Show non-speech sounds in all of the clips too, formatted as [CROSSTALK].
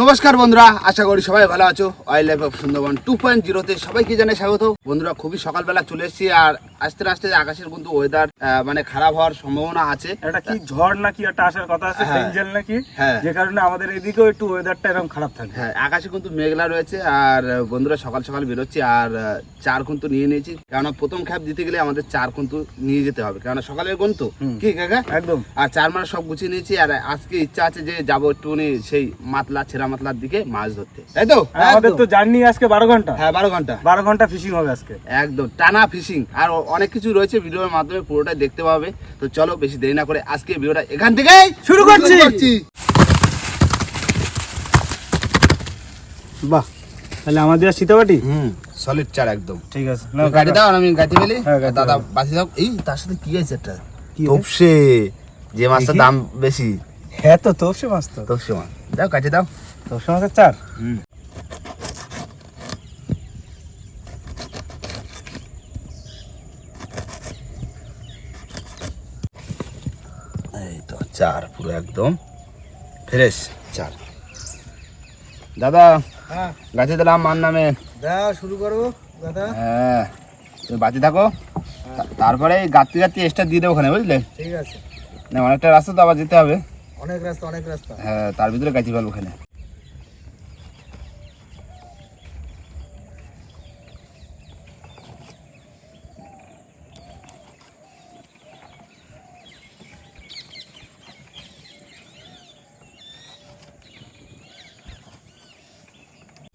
নমস্কার বন্ধুরা, আশা করি সবাই ভালো আছো। Wildlife of Sundarban two point জিরোতে সবাইকে জানাই স্বাগত বন্ধুরা, খুবই সকালবেলা চলে এসেছি আর আস্তে আস্তে আকাশের কিন্তু ওয়েদার মানে খারাপ হওয়ার সম্ভাবনা আছে। একটা কি ঝড় নাকি একটা আসার কথা আছে হ্যাঁ। সেঞ্জেল নাকি? হ্যাঁ। যে কারণে আমাদের এদিকেও একটু ওয়েদারটা এরকম খারাপ থাকে। হ্যাঁ আকাশে কিন্তু মেঘলা রয়েছে আর বন্ধুরা সকাল সকাল বেরোচ্ছি আর চার কিন্তু নিয়ে নিয়েছি। কেননা প্রথম খ্যাপ দিতে গেলে আমাদের চার কিন্তু নিয়ে যেতে হবে। কেননা সকালের গুণ তো হুম। কি কাকা? একদম। আর চার মাস সব গুছিয়ে নিয়েছি আর আজকে ইচ্ছা আছে যে যাব একটুখানি সেই মাতলা ছেঁড়া মাতলার দিকে মাছ ধরতে। তাই তো? আমাদের তো জার্নি আজকে বারো ঘণ্টা। হ্যাঁ বারো ঘণ্টা। বারো ঘণ্টা ফিশিং হবে আজকে। একদম টানা ফিশিং আর অনেক কিছু রয়েছে ভিডিওর মাধ্যমে পুরোটাই দেখতে পাবে। তো চলো বেশি দেরি না করে আজকে ভিডিওটা এখান থেকে শুরু করছি। বাহ তাহলে আমাদের সীতাবাটি? হুম সলিড চার একদম। ঠিক আছে তো গাড়ি দাও আমি গাড়ি ফেলি হ্যাঁ, দাদা। বাসি দাও। এই তার সাথে কি আছে এটা কি রে? তপসে। যে মাছটার দাম বেশি। হ্যাঁ তো তোপসে মাছ তো। তপসে মাছ। দাও কাটে দাও। তোপসে মাছের চার? হুম এই তো চার পুরো একদম। ফ্রেশ চার। দাদা হ্যাঁ। গাছে দিলাম মার নামে। দাও শুরু করো দাদা। হ্যাঁ তুমি বাতি থাকো। তা- তারপরে গাতি গাতি এক্সট্রা দিয়ে দেবো ওখানে বুঝলে? ঠিক আছে। না অনেকটা রাস্তা তো আবার যেতে হবে। অনেক রাস্তা অনেক রাস্তা। হ্যাঁ তার ভিতরে গাছি ফেলব ওখানে।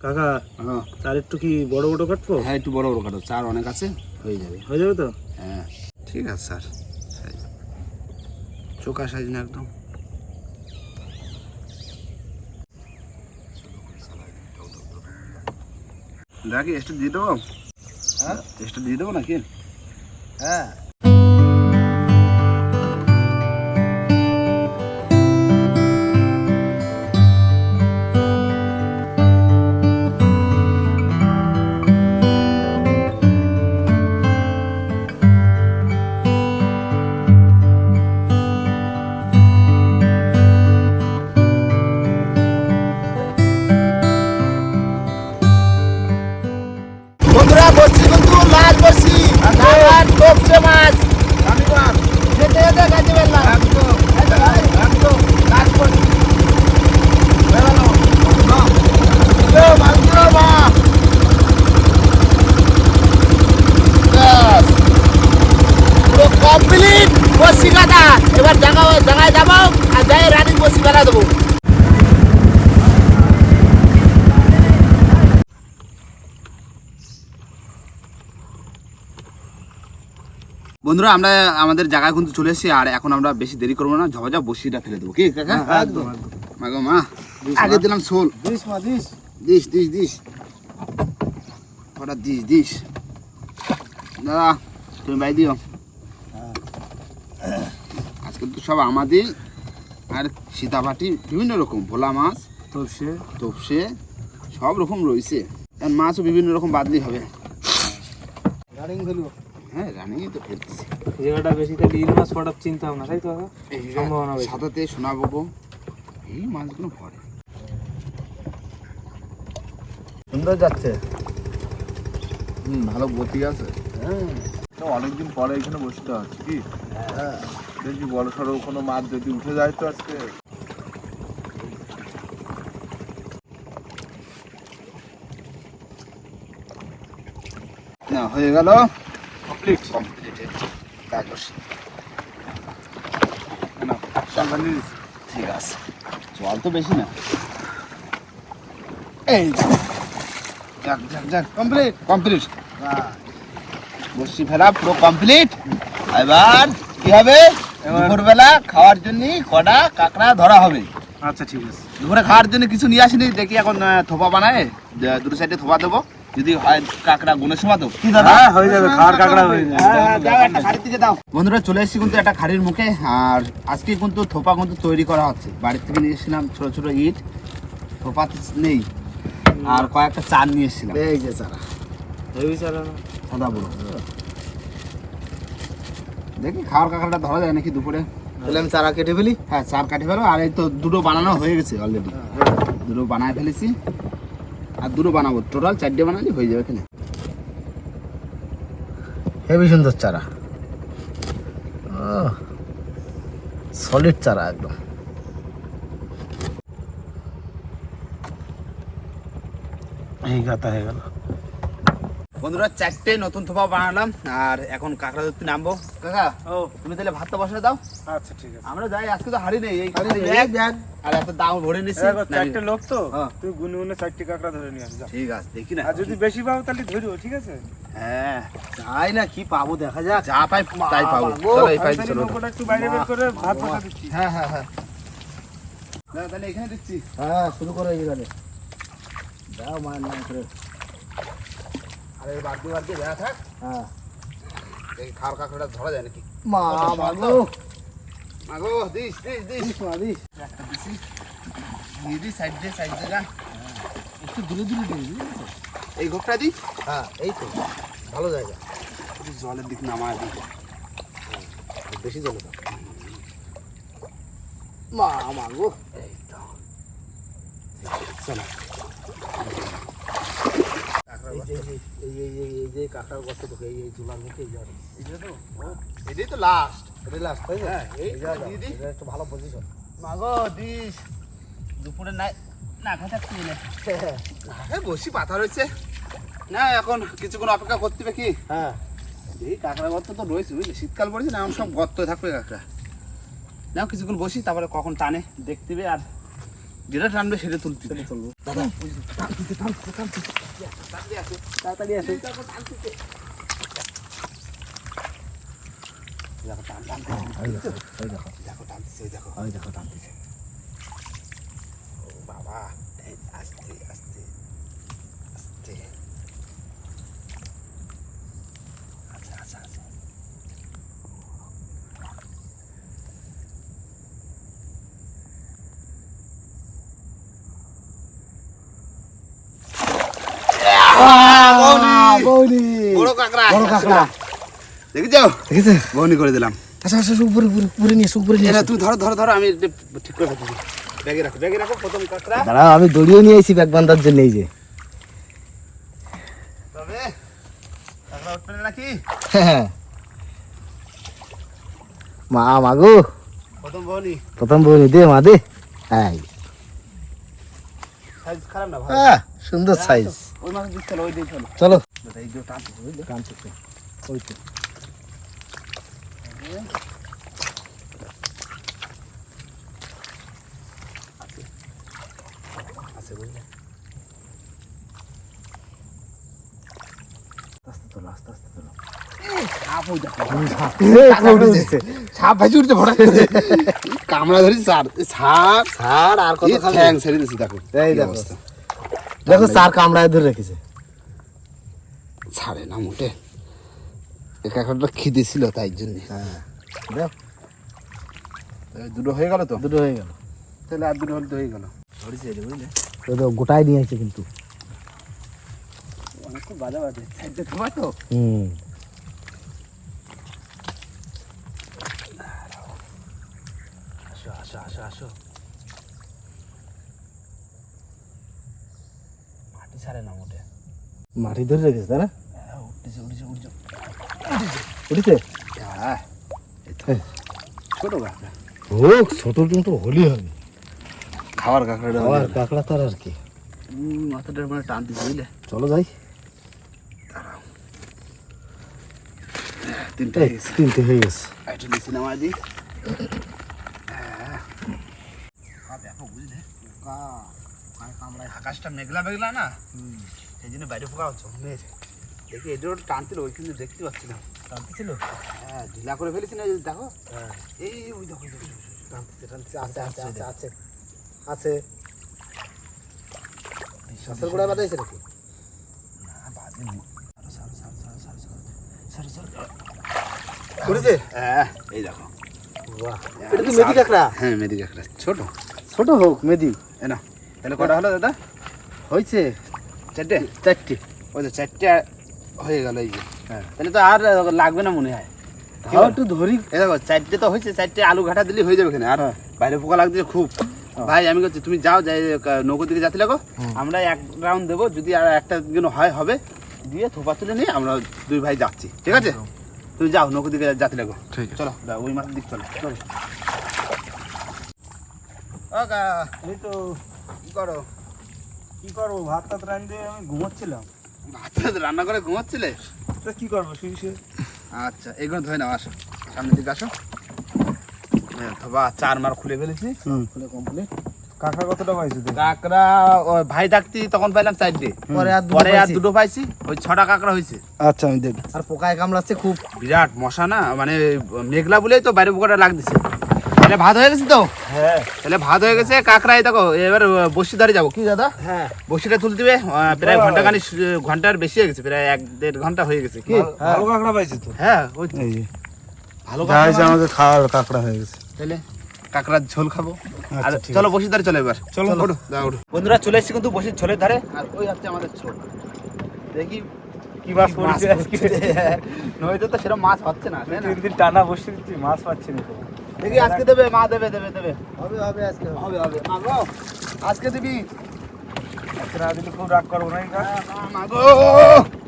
কাকা হ্যাঁ। তার একটু কি বড় বড় কাটবো? হ্যাঁ একটু বড় বড় কাটো চার অনেক আছে হয়ে যাবে। হয়ে যাবে তো? হ্যাঁ। ঠিক আছে স্যার। সাইজ। চোখা সাইজ না একদম। দেখি একটু দিয়ে দেবো? হ্যাঁ। একটু দিয়ে দেবো নাকি? হ্যাঁ। বন্ধুরা আমরা আমাদের জায়গায় কিন্তু চলে এসেছি আর এখন আমরা বেশি দেরি করব না ঝপঝপ বসিটা ফেলে দেবো কি? কাকা? একদম একদম। মা আগে দিলাম শোল। দিস মা দিস। দিস দিস দিস। কটা দিস দিস। দাদা তুমি বাই দিও। আজকে তো সব আমাদের আর সীতাপাটি বিভিন্ন রকম ভোলা মাছ তোপসে। তপসে সব রকম রয়েছে। মাছও বিভিন্ন রকম বাদলি হবে। রানিং হ্যাঁ রানিংই তো ফেলতেছি। জায়গাটা বেশি তাহলে ইল মাছ পড়ার চিন্তা ভাবনা তাই তো সম্ভাবনা সাদাতে শোনাবো এই মাছগুলো পড়ে। সুন্দর যাচ্ছে। হুম ভালো গতি আছে। হ্যাঁ। তো অনেকদিন পরে এখানে বসতে হচ্ছে কি? দেখি বড় সড়ো কোনো মাছ যদি উঠে যায় তো আজকে। না হয়ে গেল। কাগজ। ঠিক আছে। জল তো বেশি না। এই যাক যাক যাক কমপ্লিট কমপ্লিট বসি ফেলা পুরো কমপ্লিট এবার কি হবে? দুপুরবেলা খাওয়ার জন্য কটা কাঁকড়া ধরা হবে। আচ্ছা ঠিক আছে। দুপুরে খাওয়ার জন্য কিছু নিয়ে আসিনি দেখি এখন থোপা বানায়। দুটো সাইডে থোপা দেবো। যদি হয় কাঁকড়া গুনের সময় তো হ্যাঁ হয়ে যাবে খাওয়ার কাঁকড়া হয়ে যাবে। বন্ধুরা চলে এসেছি কিন্তু একটা খাড়ির মুখে আর আজকে কিন্তু থোপা কিন্তু তৈরি করা হচ্ছে। বাড়ির থেকে নিয়ে এসেছিলাম ছোট ছোট ইট থোপা তো নেই আর কয়েকটা চার নিয়ে এসেছিলাম। এই যে হেভি সাদা দেখি খাওয়ার কাঁকড়াটা ধরা যায় নাকি দুপুরে? তাহলে আমি চারা কেটে ফেলি? হ্যাঁ চার কাঠি ফেলো আর এই তো দুটো বানানো হয়ে গেছে অলরেডি দুটো বানায় ফেলেছি। আর দুটো বানাবো। টোটাল চারটে বানালে হয়ে যাবে এখানে হেভি সুন্দর চারা। সলিড চারা একদম। এই গাতা হয়ে গেল। বন্ধুরা চারটে নতুন থোপা বানালাম আর এখন কাঁকড়া ধরতে নামবো। কাকা ও। তুমি তাহলে ভাতটা বসে দাও। আচ্ছা ঠিক আছে। আমরা যাই আজকে তো হারি নেই এই ব্যাগ ব্যাগ। আর এত দাম ভরে নিছি। চারটে লোক তো। তুই গুনে গুনে চারটে কাঁকড়া ধরে নিয়ে আসবি ঠিক আছে দেখি না। আর যদি বেশি পাও তাহলে ধরিও ঠিক আছে? হ্যাঁ যাই না কি পাবো দেখা যাক। যা পাই তাই পাবো। চলো এই পাই চলো। একটু বাইরে বের করে ভাত বসা দিচ্ছি। হ্যাঁ হ্যাঁ হ্যাঁ। তাহলে এখানে দিচ্ছি। হ্যাঁ শুরু করো এইখানে যাও মায়ের নাম করে। আর এই বাদ দিয়ে বাদ দিয়ে দেওয়া থাক। হ্যাঁ। এই খাওয়ার কাঁকড়াটা ধরা যায় নাকি? মা মাগো মাগো দিস দিস দিস। দিস মা দিস। একটা দিছি। দিয়ে দিই সাইড দিয়ে সাইড দিয়ে একটু দূরে দূরে দিবি এই ঘোপটা দিই হ্যাঁ এই তো। ভালো জায়গা। জলের দিক নামা দিই বেশি জলে দাও। মা মাগো এই তো। চলো এই যে এই যে- এই এই এই এই যে কাঁকড়ার গর্ত দেখো এই এই চুলার মুখে এই যাবে এটাই তো লাস্ট এটা লাস্ট তাই না এই এই জায়গা দিয়ে দিই। এটা একটু ভালো পজিশন মাগো দিস। দুপুরে না না কথা কি না হ্যাঁ। বসি পাথা রয়েছে। না এখন কিছুক্ষণ অপেক্ষা করতে হবে কি? হ্যাঁ। এই কাঁকড়া গর্ত তো রয়েছে বুঝলি? শীতকাল পড়েছে না এখন সব গর্ত থাকবে কাঁকড়া। না কিছুক্ষণ বসি তারপরে কখন টানে দেখতে আর যেটা টানবে সেটা তুলতে চলবো দাদা টানতেছে টানতেছে টানতেছে। তাড়াতাড়ি আসো দেখো। দেখো দেখো দেখো। বাবা এই আস্তে আস্তে আস্তে আচ্ছা আচ্ছা আচ্ছা বৌনি বড় কাঁকড়া। বড় কাঁকড়া দেখেছে? বহনি করে দিলাম। আচ্ছা আচ্ছা উপরে উপরে উপরে নিয়ে উপরে নিয়ে তুমি ধরো ধরো ধরো আমি এটা ঠিক করে রাখছি ব্যাগে রাখো ব্যাগে রাখো প্রথম কাঁকড়া। দাঁড়াও আমি দড়িয়ে নিয়ে এসেছি ব্যাগ বান্ধার জন্য এই যে। তবে কাঁকড়া উঠবে নাকি? হ্যাঁ মা মাগো প্রথম বহনি প্রথম বৌনি দে মা দে। হ্যাঁ সাইজ খারাপ না ভাই আহ, সুন্দর সাইজ ওই মাছ দিতে চলো। সাপ। উঠতে ভরা কামড়া ধরি সার সার ছাড় আর কত ঠ্যাং ছেড়ে দিছি দেখো। এই দেখো। দেখো স্যার কামড়ায় ধরে রেখেছে। ছাড়ে না মোটে। এই কাঁকড়াটা খিদে ছিল তাই জন্য। হ্যাঁ। দেখ দুটো হয়ে গেল তো? দুটো হয়ে গেল। তাহলে আর দুটো হলে হয়ে গেল। ধরেছে বুঝলে? তো গোটায় নিয়ে আসছে কিন্তু। অনেক খুব বাজে বাজে। সাইডে তোমার তো? হুম। আসো আসো আসো আসো। ছাড়ে না মোটে। মাটি ধরে রেখেছে তাই না? হ্যাঁ উঠতেছে উঠেছে উঠেছে। উঠেছে? হ্যাঁ এই তো। ছোট কাঁকড়া। হোক ছোট কিন্তু হলি হবে। খাওয়ার আবার কাঁকড়া তার আর কি। মাথাটা মানে টানতেছে বুঝলে? চলো যাই। তিনটা তিনটে হয়ে গেছে। একটু নিচে নামা দিই। আকাশটা মেঘলা মেঘলা না? সেই জন্য বাইরে পোকা হচ্ছে দেখি ওটা টানছিল ওই কিন্তু দেখতে পাচ্ছি না। টানতেছিল? হ্যাঁ ঢিলা করে ফেলেছি না দেখো? হ্যাঁ। এই ওই দেখো দেখো, টানতেছে টানতেছে আছে আছে আছে আছে। আছে গাছের গোড়ায় বাঁধাইছে নাকি? না, বাঁধেনি। সারো, সারো, সারো, সারো, সারো, সারো, সারো, সারো। করেছে হ্যাঁ, এই দেখো। বাহ এটা কি মেথি কাঁকড়া? হ্যাঁ মেদি কাঁকড়া ছোট। ছোট হোক মেদি এ না তাহলে কটা হলো দাদা? হয়েছে চারটে? চারটে। ওই তো চারটে হয়ে গেল এই যে। হ্যাঁ। তাহলে তো আর লাগবে না মনে হয়। তাও একটু ধরি। এই দেখো চারটে তো হয়েছে চারটে আলু ঘাটা দিলে হয়ে যাবে এখানে। আর হ্যাঁ। বাইরে পোকা লাগছে খুব। ভাই আমি বলছি তুমি যাও যাই নৌকো দিকে যাতে লাগো আমরা এক রাউন্ড দেবো যদি আর একটা দিন হয় হবে। দিয়ে থোপা তুলে নিয়ে আমরা দুই ভাই যাচ্ছি ঠিক আছে? তুমি যাও নৌকো দিকে যাতে লাগো চলো ওই মাঠের দিক চলো। চলো। কা, করো? করব? ভাত টাত রান্ধে আমি ঘুমোচ্ছিলাম। ভাত টাত রান্না করে ঘুমাচ্ছিলে? তা কি করব? শুয়ে শুয়ে। আচ্ছা এগুলো ধরে নাও আসো। সামনের দিকে আসো। চার মার খুলে ফেলেছি। খুলে কমপ্লিট কাকা কতটা পাইছো তো কাঁকড়া ভাই ডাকতি তখন পাইলাম চারটে। পরে আর দুটো পরে আর পাইছি। দুটো পাইছি ওই ছটা কাঁকড়া হয়েছে আচ্ছা আমি দেখ আর পোকায় কামড়াচ্ছে খুব। বিরাট মশা না মানে মেঘলা বলেই তো বাইরে পোকাটা লাগতেছে। তাহলে ভাত হয়ে গেছে তো? হ্যাঁ। তাহলে ভাত হয়ে গেছে কাঁকড়া এই দেখো এবার বসি ধরে যাব। কি দাদা? হ্যাঁ। বসিটা তুলতে আহ, প্রায় ঘণ্টা খানি ঘণ্টার বেশি হয়ে গেছে প্রায় এক দেড় ঘণ্টা হয়ে গেছে। কি? ভালো কাঁকড়া পাইছি তো? হ্যাঁ ওই ভালো যা হয়েছে খাওয়ার কাঁকড়া হয়ে গেছে। তাহলে কাঁকড়ার ঝোল খাব। আর আচ্ছা, চলো বসির ধারে চলো এবার। চলো। ওঠো দাও ওঠো বন্ধুরা চলে এসেছি কিন্তু বসির ঝোলের ধারে। আর ওই হচ্ছে আমাদের ছোট দেখি কি মাছ পড়েছে। আজকে নইতে তো সেরকম মাছ হচ্ছে না তিন দিন টানা বসে দিচ্ছি মাছ পাচ্ছি না তো। দেখি আজকে দেবে মা দেবে দেবে দেবে। হবে হবে আজকে হবে। হবে মা গো আজকে দিবি? আজকে না দিলে খুব রাগ করব না হ্যাঁ, মা, গো।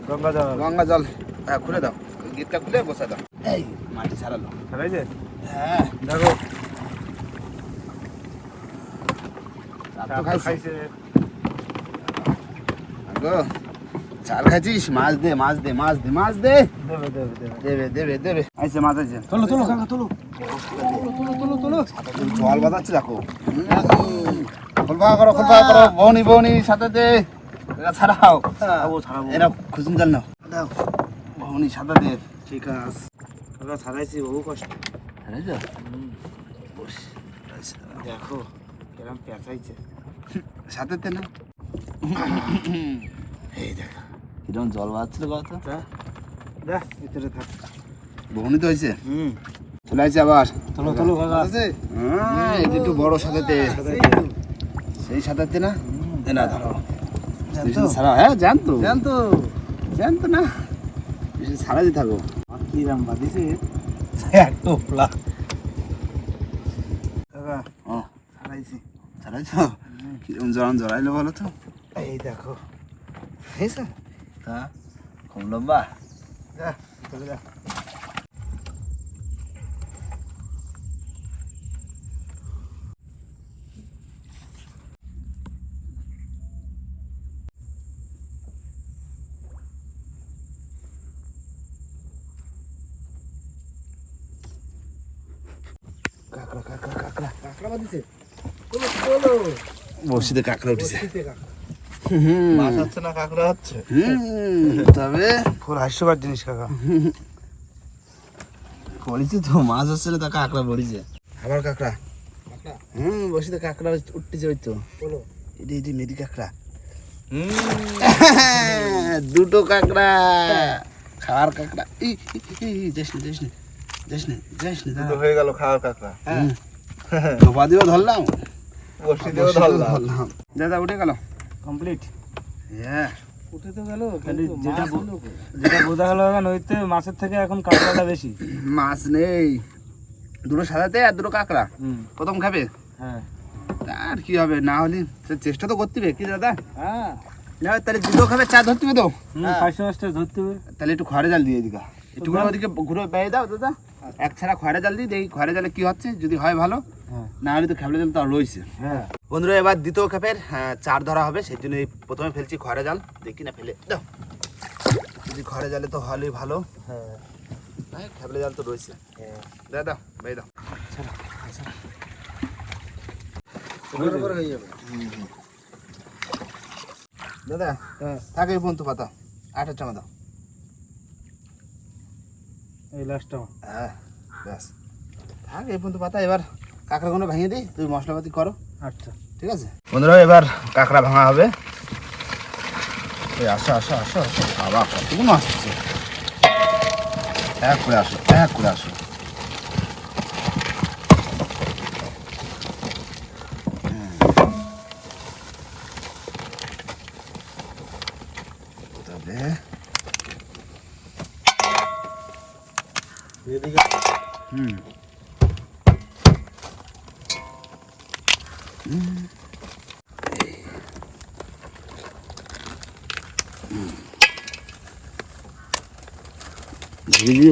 গঙ্গা যাওয়া গঙ্গা জল। হ্যাঁ খুলে দাও। ওই খুলে বসে দাও। এই মাটি ছাড়ালো। খেলাই হ্যাঁ। দেখো। খাইছে। গো চাল খাইছিস মাছ দে মাছ দে মাছ দে মাছ দে। দেবে দেবে দেবে। দেবে দেবে দেবে আইছে মাছ আইছে তোলো তোলো কাকা তোলো। তোলো তোলো তোলো জল বাজাচ্ছে দেখো। খোলবা করো খোলবা করো। বৌনি বৌনি সাথে দে। এরা ছাড়াও। এরা খুঁজুন জান না দাও। বৌনি সাথে দে। ঠিক আছে। কাকা ছাড়াইছি বহু কষ্ট। ছাড়াইছো বস দেখো। কেরম পেঁচাইছে। সাথে দে না। এই দেখো। কিরম জল বাজছিল কত? তা দেখ ভিতরে থাক। বৌনি তো হয়েছে। হুম। চলে আসছে আবার। তোলো তোলো কাকা আছে হ্যাঁ এই যে একটু বড় সাথে দে সেই দে না? দে না ধরো। ছাড়া হ্যাঁ জানতো। জানতো? জানতো না। ছাড়া দিয়ে থাকো। কি রাম বাদিছে এক টোপলা। ও। ছাড়াইছি ছাড়াইছ কিরম জড়ান জড়াইলো বলো তো? এই দেখো। হয়েছে? তা কম লম্বা যা চলে যা কাঁকড়া কাঁকড়া কাঁকড়া কাঁকড়া বাদিছে তোলো তোলো বসিতে কাঁকড়া উঠেছে বসিতে কাঁকড়া মাছ হচ্ছে না কাঁকড়া হচ্ছে তবে খুব হাস্যকর জিনিস কাকা। পড়েছে তো মাছ হচ্ছে না তা কাঁকড়া পড়েছে। আবার কাঁকড়া? কাঁকড়া? হুম বসিতে কাঁকড়া উঠতেছে ওই তো। বলো। এটি এটি মেরি কাঁকড়া। [LAUGHS] দুটো কাঁকড়া। খাওয়ার কাঁকড়া। ই ই, ই, ই, যাস না যাস না যাস না যাস না দুটো হয়ে গেল খাওয়ার কাঁকড়া। হুম। ধোপা দিয়েও ধরলাম। বসি দিয়েও ধরলাম। দাদা উঠে গেল। কমপ্লিট হ্যাঁ উঠে তো গেল? যেটা যেটা বোঝা গেল এখন নইতে মাছের থেকে এখন কাঁকড়াটা বেশি। [COUGHS] মাছ নেই। দুটো সাদাতে আর দুটো কাঁকড়া। হুম। প্রথম খাবে? হ্যাঁ। কি হবে? না হলে চেষ্টা তো করতে হবে কি দাদা? হ্যাঁ। না তাহলে দুটো খাবে চা ধরতে হবে তো? পাঁচশো মাছটা ধরতে হবে। তাহলে একটু খড়ে জাল দিয়ে দিকা একটু। ওদিকে ঘুরে বেয়ে দাও দাদা। এক ছাড়া খড়ে জাল দিই দেখি খড়ে জালে কি হচ্ছে? যদি হয় ভালো। হ্যাঁ না হলে তো খেবলে জাল তো রয়েছে। হ্যাঁ। বন্ধুরা এবার দ্বিতীয় খেপের আহ, চার ধরা হবে সেই জন্য প্রথমে ফেলছি খড়ে জাল। দেখি না ফেলে দাও। যদি খড়ে জালে তো হলেই ভালো। হ্যাঁ। হ্যাঁ খেবলে জাল তো রয়েছে। হ্যাঁ। দাও দাও বেয়ে দাও। হয়ে দাদা হ্যাঁ। থাকে এই পর্যন্ত পাতা। আটের চামা দাও। এই লাস্টটা হ্যাঁ ব্যাস। থাক এই পর্যন্ত পাতা এবার কাঁকড়াগুলো ভেঙে দিই তুমি মশলাপাতি করো। আচ্ছা। ঠিক আছে? বন্ধুরা এবার কাঁকড়া ভাঙা হবে। এই আসো আসো আসো আসো। বাবা কতগুলো মাছ আছে। এক করে আসো এক করে আসো।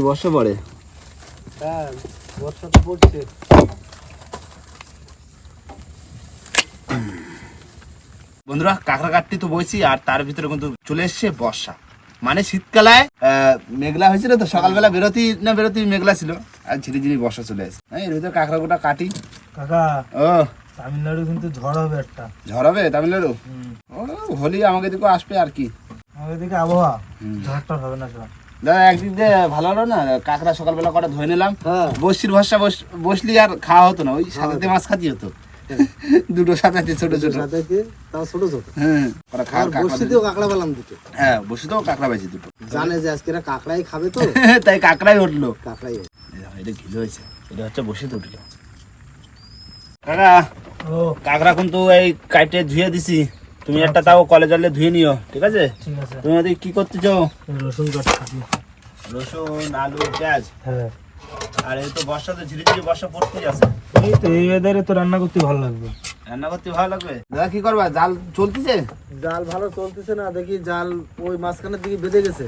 বর্ষা পড়ে। হ্যাঁ বর্ষা তো পড়ছে। বন্ধুরা কাঁকড়া কাটতে তো বইছি আর তার ভিতরে কিন্তু চলে এসছে বর্ষা। মানে শীতকালায় মেঘলা হয়েছিল তো সকালবেলা বেরোতি না বেরোতি মেঘলা ছিল আর ঝিরি ঝিরি বর্ষা চলে এসে হ্যাঁ, এর ভিতরে কাঁকড়া গোটা কাটি। কাকা ও। তামিলনাড়ু কিন্তু ঝড় হবে একটা। ঝড় হবে তামিলনাড়ু? হোলি আমাকে দিকে আসবে আর কি। আমাদের দিকে আবহাওয়া। ঝড়টা হবে না সব দাদা একদিক দিয়ে ভালো হলো না? কাঁকড়া সকালবেলা কটা ধুয়ে নিলাম। হ্যাঁ। বসির ভরসা বস- বসলি আর খাওয়া হতো না। ওই সাদাতে মাছ খাতি হতো। [LAUGHS] দুটো সাদাতে ছোট ছোট। সাথে তাও ছোট ছোট। হ্যাঁ ওরা খা- কাঁকড়া বসিতেও কাঁকড়া পেলাম দুটো। হ্যাঁ বসিতেও কাঁকড়া পাইছি দুটো। জানে যে আজকে কাঁকড়াই খাবে তো। [LAUGHS] তাই কাঁকড়াই উঠল। কাঁকড়াই। এটা ঘিলে হয়েছে। এটা হচ্ছে বসিতে উঠল। কাকা কাঁকড়া কিন্তু এই কাইটে ধুয়ে দিছি। তুমি একটা তাও কলে জলে ধুয়ে নিও ঠিক আছে? তুমি ওদিকে কি করতে চাও রসুন কাটতেছি। রসুন আলু পেঁয়াজ। হ্যাঁ। আর এই তো বর্ষাতে ঝিরি ঝিরি বর্ষা পড়তেই আছে। এই তো এই ওয়েদারে তো রান্না করতে ভালো লাগবে। রান্না করতে ভালো লাগবে? দাদা কি করবা? জাল চলতেছে? জাল ভালো চলতেছে না দেখি জাল ওই মাঝখানের দিকে বেঁধে গেছে।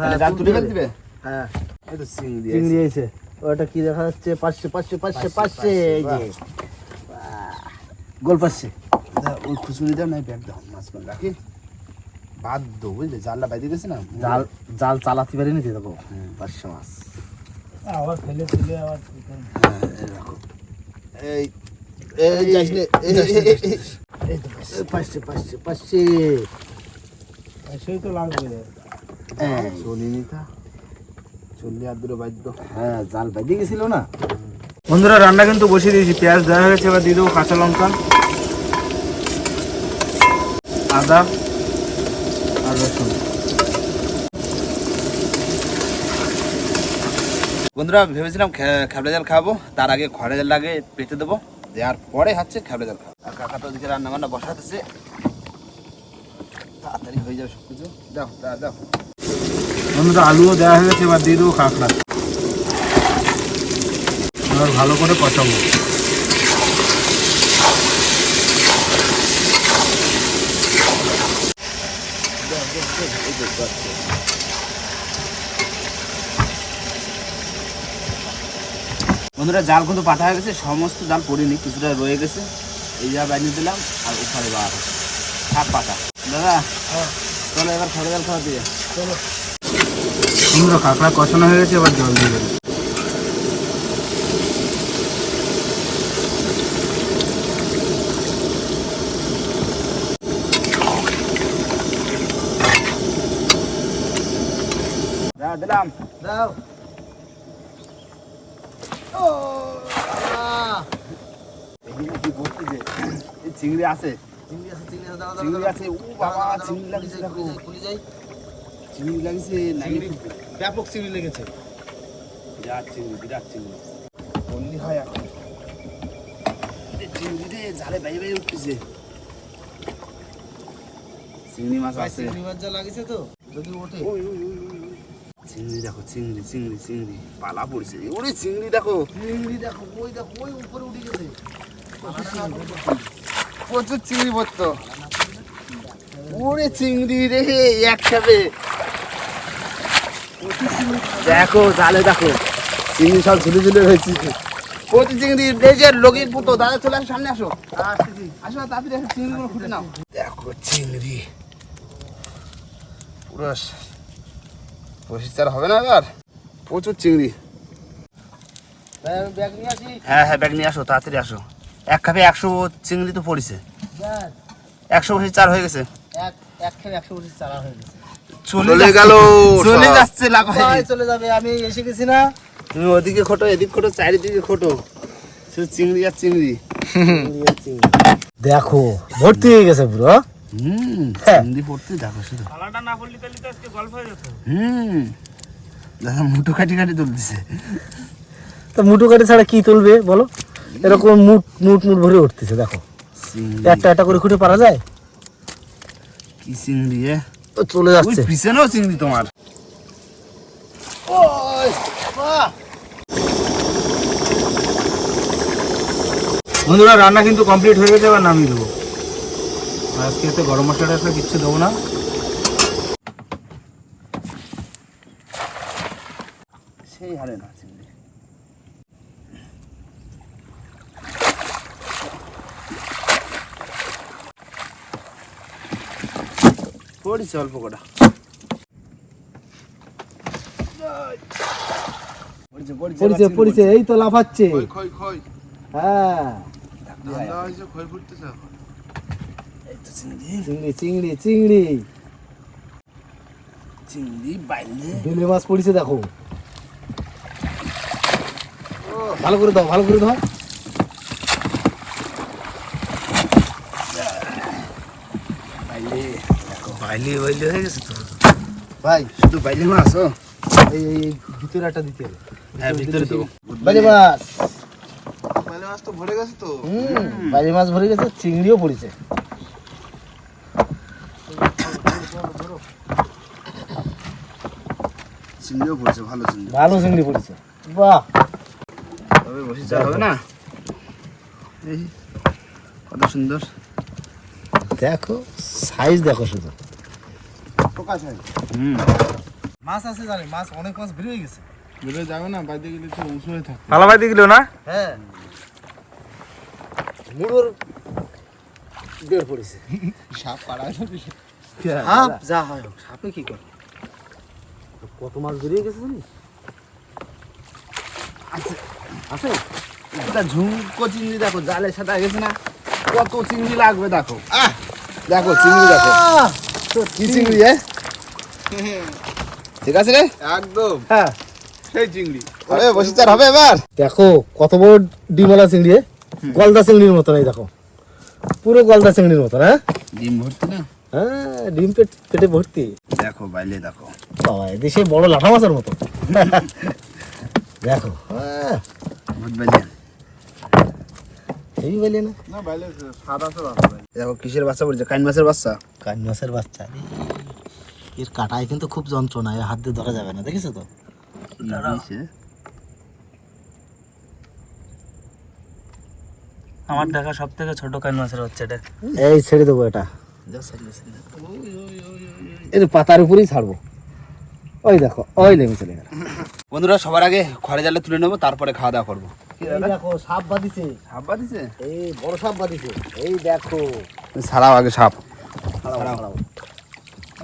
হ্যাঁ, জাল তুলে ফেলতে? হ্যাঁ এই তো চিংড়ি চিংড়ি আছে। ওটা কি দেখা যাচ্ছে? পাঁচশে পাঁচশে পাঁচশে পাঁচশে এই যে। গোল দাদা, ওই খুচুরি দাও না ব্যাগ দাও মাছ করে রাখি। বাদ দো বুঝলে? জালটা বাইরে গেছে না? জাল জাল চালাতে পারিনি তো দেখো? পাঁচশো মাছ। আবার ফেলে ফেলে আবার হ্যাঁ, এই রাখো। এই এই যাইস এই, তো পাঁচশে পাঁচশে পাঁচশে তো লাগবে। হ্যাঁ চলিনি তা চললি আর দুটো বাদ্য হ্যাঁ জাল বেঁধে গেছিল না? বন্ধুরা রান্না কিন্তু বসিয়ে দিয়েছি। পেঁয়াজ দেওয়া হয়ে গেছে এবার দিয়ে দেবো কাঁচা লঙ্কা আদা আর রসুন। বন্ধুরা ভেবেছিলাম খেবড়া জাল খাব তার আগে খড়ে জাল লাগে পেতে দেবো দেওয়ার পরে হচ্ছে খেবড়া জাল খাব। আর কাকা তো ওদিকে রান্না বান্না বসাতেছে। তাড়াতাড়ি হয়ে যাবে সব কিছু দাও দাও দাও। বন্ধুরা আলুও দেওয়া হয়ে গেছে এবার দিয়ে দেবো কাঁকড়া। এবার ভালো করে কষাবো। বন্ধুরা জাল কিন্তু পাঠা হয়ে গেছে সমস্ত জাল পড়িনি কিছুটা রয়ে গেছে। এই যা বানিয়ে দিলাম আর ওখানে বার সাত পাতা। দাদা চলো এবার খড়ে জাল খাওয়া দিয়ে। বন্ধুরা কাঁকড়া কষানো হয়ে গেছে এবার জল দিয়ে দেবো। দিলাম। দাও। চিংড়ি আছে। চিংড়ি আছে চিংড়ি আছে দাঁড়া চিংড়ি আছে ও বাবা চিংড়ি লাগছে দেখো। চিংড়ি লাগছে নাকি ব্যাপক চিংড়ি লেগেছে। বিরাট চিংড়ি বিরাট চিংড়ি। বললি হয় এখন। চিংড়ি রে জালে বাইরে বাইরে উঠতেছে। চিংড়ি মাছ আছে। চিংড়ি মাছ যা লাগিছে তো যদি ওঠে। ওই, ওই। চিংড়ি দেখো চিংড়ি চিংড়ি চিংড়ি। পালা পড়ছে। ওরে চিংড়ি দেখো। চিংড়ি দেখো ওই দেখো ওই উপরে উঠে গেছে। প্রচুর চিংড়ি। পড়তো। ওরে চিংড়ি রে একসাথে দেখো জালে দেখো। চিংড়ি সব ঝুলে ঝুলে রয়েছে। প্রচুর চিংড়ি এই যে লগির পুতো দাদা চলে আসো সামনে আসো। আসো তাড়াতাড়ি আসো চিংড়িগুলো খুঁটে নাও। দেখো চিংড়ি। পুরো হবে না এবার? প্রচুর চিংড়ি। ব্যাগ নিয়ে আসি। হ্যাঁ হ্যাঁ ব্যাগ নিয়ে আসো তাড়াতাড়ি আসো। এক খাপে একশো চিংড়ি তো পড়েছে। একশো বসে চার হয়ে গেছে। এক এক খেয়ে একশো পঁচিশ চারা হয়ে গেছে। চলে গেল চলে যাচ্ছে চলে যাবে আমি এসে গেছি না। তুমি ওদিকে খোটো এদিক খোটো চারিদিকে খোটো। শুধু চিংড়ি আর চিংড়ি। দেখো ভর্তি হয়ে গেছে পুরো হুম হ্যাঁ। চিংড়ি পড়তে দেখো শুধু। থালাটা না পড়লি তাহলে তো আজকে গল্প হয়ে যেত। হুম দাদা মুঠো কাটি কাটি তুলতেছে। তো মুটু কাটি ছাড়া কি তুলবে বলো? এরকম মুট মুট মুট ভরে উঠতেছে দেখো। একটা একটা করে খুঁটে পারা যায়? কি চিংড়ি এ? চলে যাচ্ছে। পিছনেও চিংড়ি তোমার। বন্ধুরা রান্না কিন্তু কমপ্লিট হয়ে গেছে এবার নামিয়ে দেবো। আজকে তো গরম মশলাটা কিচ্ছু দেবো না সেই হারে না চিংড়ি পড়িছে অল্প কটা। পড়িছে পড়িছে পড়িছে পড়িছে এই তো লাফাচ্ছে। হ্যাঁ। হয়েছে চিংড়ি চিংড়ি চিংড়ি। চিংড়ি বাইলে। বেলে মাছ পড়িছে দেখো। ভালো করে দাও ভালো করে দাও বাইলে দেখো বাইলে বাইলে হয়ে গেছে তো। ভাই শুধু বাইলে মাছ ও? এই এই ভিতরে একটা দিতে হবে। হ্যাঁ ভিতরে দেবো। বাইলে মাছ। মানে মাছ তো ভরে গেছে তো। হুম বাইলে মাছ ভরে গেছে চিংড়িও পড়েছে। চিংড়িও পড়ছে ভালো চিংড়ি। ভালো চিংড়ি পড়েছে। বাহ। তবে বসে চা হবে না? এই কত সুন্দর। দেখো সাইজ দেখো শুধু। প্রকাশ হয় হুম। মাছ আছে জানি মাছ অনেক মাছ বেরিয়ে গেছে। বেরোয় যাবে না বাইরে গেলে তো উঁচু হয়ে থাকে না? হ্যাঁ। মুড়োর বের পড়েছে। সাপ পাড়ায় সাপ যা হয় সাপে কি করে? কত মাছ বেরিয়ে গেছে জানিস? আছে এটা ঝুমকো চিংড়ি দেখো জালের সাথে গেছে না? কত চিংড়ি লাগবে দেখো। আহ! দেখো চিংড়ি দেখো। আহ! কি চিংড়ি এ? ঠিক আছে রে? একদম। হ্যাঁ। সেই চিংড়ি। হবে বসে চার হবে এবার। দেখো কত বড় ডিমওয়ালা চিংড়ি? গলদা চিংড়ির মতন এই দেখো। পুরো গলদা চিংড়ির মতন হ্যাঁ? ডিম ভর্তি না? হ্যাঁ ডিম পেট পেটে ভর্তি। দেখো বাইলে দেখো। বাবা এদেশে বড় লাঠা মাছের মতো। দেখো হ্যাঁ, বাইলে। এই বলে না? না বাইরে সাদা দেখো কিসের বাচ্চা পড়ছে কাইন মাছের বাচ্চা? কান মাছের বাচ্চা। এর কাটায় কিন্তু খুব যন্ত্রণা এর হাত দিয়ে ধরা যাবে না দেখেছ তো? আমার দেখা সব থেকে ছোট কান মাছের হচ্ছে এটা? এই ছেড়ে দেবো এটা। এর পাতার উপরেই ছাড়বো। ওই দেখো ওই লেগে চলে গেল বন্ধুরা সবার আগে ঘরে জালে তুলে নেব তারপরে খাওয়া দাওয়া করব। দেখো সাপ বাঁধিছে। সাপ দিছে এই বড় সাপ বাঁধিছে। এই দেখো। ছাড়াও আগে সাপ। ছাড়াও,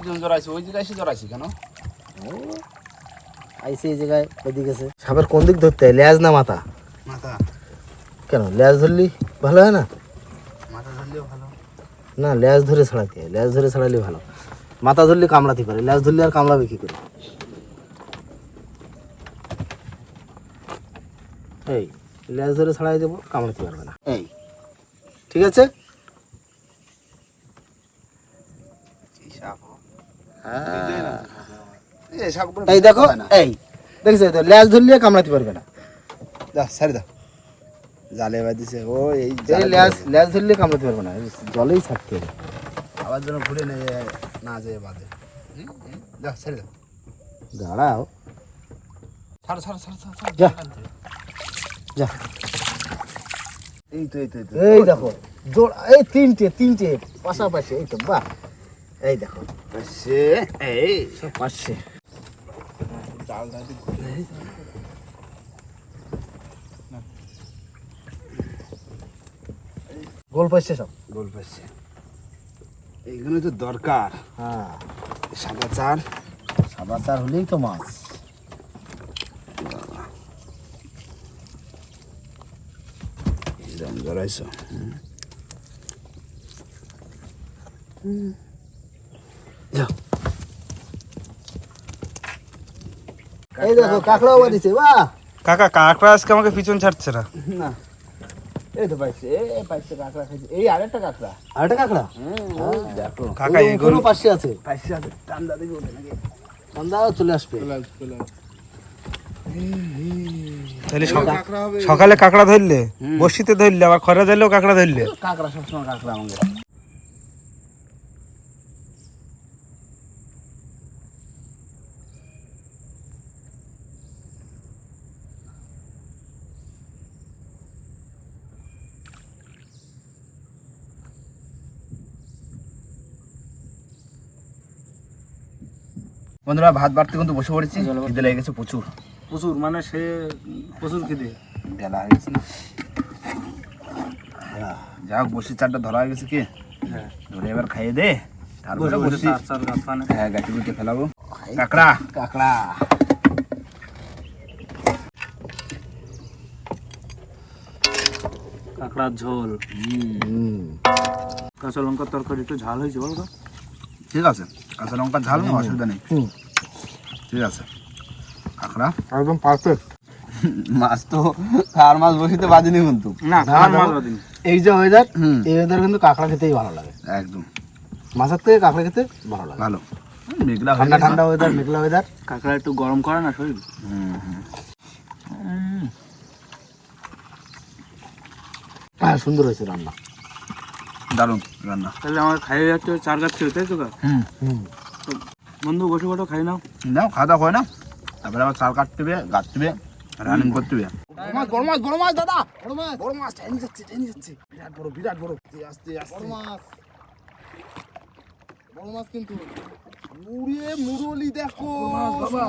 কি জড়াইছে? ওই জায়গায় এসে জড়াইছে কেন? আইসে এই জায়গায় গেছে সাপের কোন দিক ধরতে? হয় লেজ না মাথা? মাথা। কেন লেজ ধরলি ভালো হয় না? মাথা ধরলেও ভালো। না লেজ ধরে ছাড়াতে হয় লেজ ধরে ছাড়ালে ভালো। মাথা ধরলে কামড়াতে পারে। লেজ ধরলে আর কামড়াবে কি করে? এই লেজ ধরে ছাড়াই দেবো কামড়াতে পারবে না। এই ঠিক আছে কি সাপ হ্যাঁ। এই সাপ এই দেখো এই দেখছ? তো লেজ ধরলে কামড়াতে পারবে না। যা সারি দাও। জালে বাই ও এই লেজ লেজ ধরলে কামড়াতে পারবে না। জলেই ছাড়তে হবে। আবার যেন ঘুরে নিয়ে না যায় হুম, যা সারি দাও। দাঁড়াও। ছাড়ো ছাড়ো ছাড়ো ছাড়ো ছাড়ো যা। যা। এই তো এই তো। এই দেখো জোড়া এই তিনটে তিনটে পাশাপাশি এই তো বাহ। এই দেখো। সে এই। সব পাচ্ছে গোল পাচ্ছে সব। গোল পাচ্ছে এইগুলো তো দরকার। হ্যাঁ। সাদা চার। সাদা চার হলেই তো মাছ। জড়াইছো যাও। এই দেখো কাঁকড়াও বাঁধিছে বাহ। কাকা কাকড়া আজকে আমাকে পিছন ছাড়ছে না। না। এই তো পাইছে এই পাইছে কাঁকড়া খাইছে। এই আরেকটা কাঁকড়া। আরেকটা কাঁকড়া? দেখো। কাকা এগুলো পাশে আছে? পাইছে আছে ঠান্ডা দিকে ওঠে নাকি? সন্ধ্যাও চলে আসবে। তাহলে সকালে কাঁকড়া ধরলে বসিতে ধরলে আবার খরা ধরলেও কাঁকড়া ধরলে। কাঁকড়া সবসময় কাঁকড়া আমাকে বন্ধুরা ভাত বাড়তে কিন্তু বসে পড়েছি। খিদে লেগে গেছে প্রচুর। প্রচুর মানে সে প্রচুর খিদে। বেলা হয়ে গেছে যা হোক বসি চারটা ধরা হয়ে গেছে কি? হ্যাঁ। ধরে এবার খাইয়ে দে। তারপরে বসে হ্যাঁ গাছে গুটে ফেলাবো। কাকড়া। কাঁকড়া। কাঁকড়ার ঝোল। কাঁচা লঙ্কার তরকারি একটু ঝাল হয়েছে বলতো ঠিক আছে। কাঁচা লঙ্কা ঝাল অসুবিধা নেই। ঠিক আছে। কাঁকড়া একদম পারফেক্ট মাছ তো আর মাছ বসিতে বাজিনি কিন্তু। না খাওয়ার মাছ বাদিন এই যে ওয়েদার এই ওয়েদার কিন্তু কাঁকড়া খেতেই ভালো লাগে। একদম। মাছের থেকে কাঁকড়া খেতে ভালো লাগে। ভালো। মেঘলা হয়ে ঠান্ডা। ঠান্ডা ওয়েদার মেঘলা ওয়েদার কাঁকড়া একটু গরম করে না শরীর? হুম, হুম। হ্যাঁ সুন্দর হয়েছে রান্না। দারুণ রান্না। তাহলে আমার খাইয়ে যাচ্ছে চার গাছ ছিল তাই তো হুম হুম। তো বন্ধু বসে বসে খাই নাও। নাও খাওয়া দাওয়া হয় না তারপরে আবার চাল কাটতে হবে গাঁততে হবে রানিং করতে হবে। বড় মাছ বড় মাছ দাদা। বড় মাছ। বড় মাছ টেনে যাচ্ছে টেনে যাচ্ছে। বিরাট বড় বিরাট বড় আস্তে আস্তে বড় মাছ। বড় মাছ কিন্তু মুড়িয়ে মুরলি দেখো। বাবা।